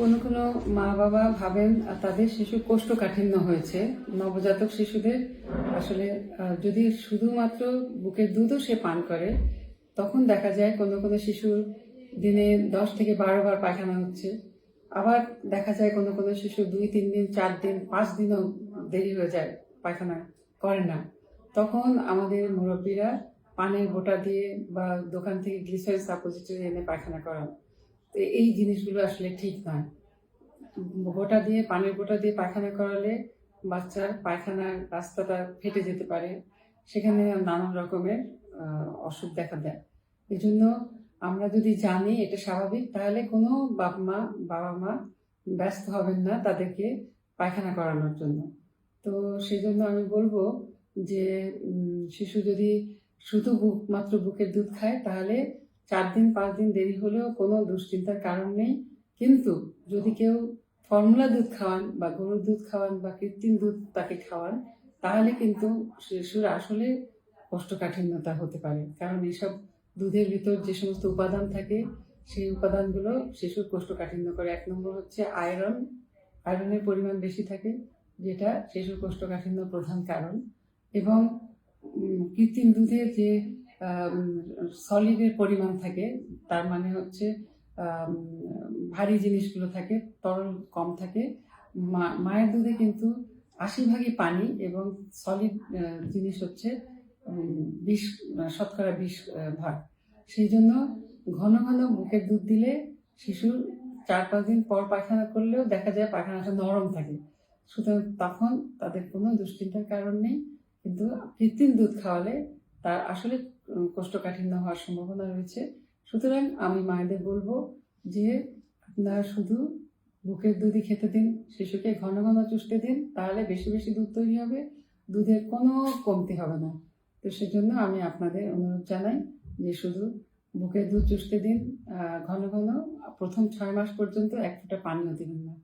কোনো কোনো মা বাবা ভাবেন তাদের শিশু কোষ্ঠকাঠিন্য হয়েছে। নবজাতক শিশুদের আসলে যদি শুধুমাত্র বুকের দুধও সে পান করে, তখন দেখা যায় কোনো কোনো শিশুর দিনে দশ থেকে বারো বার পায়খানা হচ্ছে। আবার দেখা যায় কোনো কোনো শিশু দুই তিন দিন, চার দিন, পাঁচ দিনও দেরি হয়ে যায়, পায়খানা করে না। তখন আমাদের মুরব্বীরা পানের বোটা দিয়ে বা দোকান থেকে গ্লিসারিন সাপোজিটরি এনে পায়খানা করান। তো এই জিনিসগুলো আসলে ঠিক নয়। গোটা দিয়ে, পানির গোটা দিয়ে পায়খানা করালে বাচ্চার পায়খানার রাস্তাটা ফেটে যেতে পারে। সেখানে নানান রকমের অসুখ দেখা দেয়। এই জন্য আমরা যদি জানি এটা স্বাভাবিক, তাহলে কোনো বাপ মা বাবা মা ব্যস্ত হবেন না তাদেরকে পায়খানা করানোর জন্য। তো সেই জন্য আমি বলব যে শিশু যদি শুধু বুক, মাত্র বুকের দুধ খায়, তাহলে চার দিন, পাঁচ দিন দেরি হলেও কোনো দুশ্চিন্তার কারণ নেই। কিন্তু যদি কেউ ফর্মুলা দুধ খাওয়ান বা গরুর দুধ খাওয়ান বা কৃত্রিম দুধ তাকে খাওয়ান, তাহলে কিন্তু শিশুর আসলে কোষ্ঠকাঠিন্যতা হতে পারে। কারণ এইসব দুধের ভিতর যে সমস্ত উপাদান থাকে, সেই উপাদানগুলো শিশুর কোষ্ঠকাঠিন্য করে। এক নম্বর হচ্ছে আয়রন। আয়রনের পরিমাণ বেশি থাকে, যেটা শিশুর কোষ্ঠকাঠিন্য প্রধান কারণ। এবং কৃত্রিম দুধের যে সলিডের পরিমাণ থাকে। তার মানে হচ্ছে ভারী জিনিসগুলো থাকে তরল কম থাকে। মায়ের দুধে কিন্তু আশি ভাগই পানি এবং সলিড জিনিস হচ্ছে বিষ শতকরা আহ, ভাগ। সেই জন্য ঘন ঘন বুকের দুধ দিলে শিশুর চার পাঁচ দিন পর পায়খানা করলেও দেখা যায় পায়খানাটা নরম থাকে। সুতরাং তখন তাদের কোনো দুশ্চিন্তার কারণ নেই। কিন্তু কৃত্রিম দুধ খাওয়ালে তার আসলে কোষ্ঠকাঠিন্য হওয়ার সম্ভাবনা রয়েছে। সুতরাং আমি মায়েদের বলব যে, আপনারা শুধু বুকের দুধই খেতে দিন, শিশুকে ঘন ঘন চুষতে দিন, তাহলে বেশি বেশি দুধ তৈরি হবে, দুধের কোনো কমতি হবে না। তো সেজন্য আমি আপনাদের অনুরোধ জানাই যে, শুধু বুকের দুধ চুষতে দিন ঘন ঘন, প্রথম ছয় মাস পর্যন্ত এক ফোঁটা পানিও দিবেন না।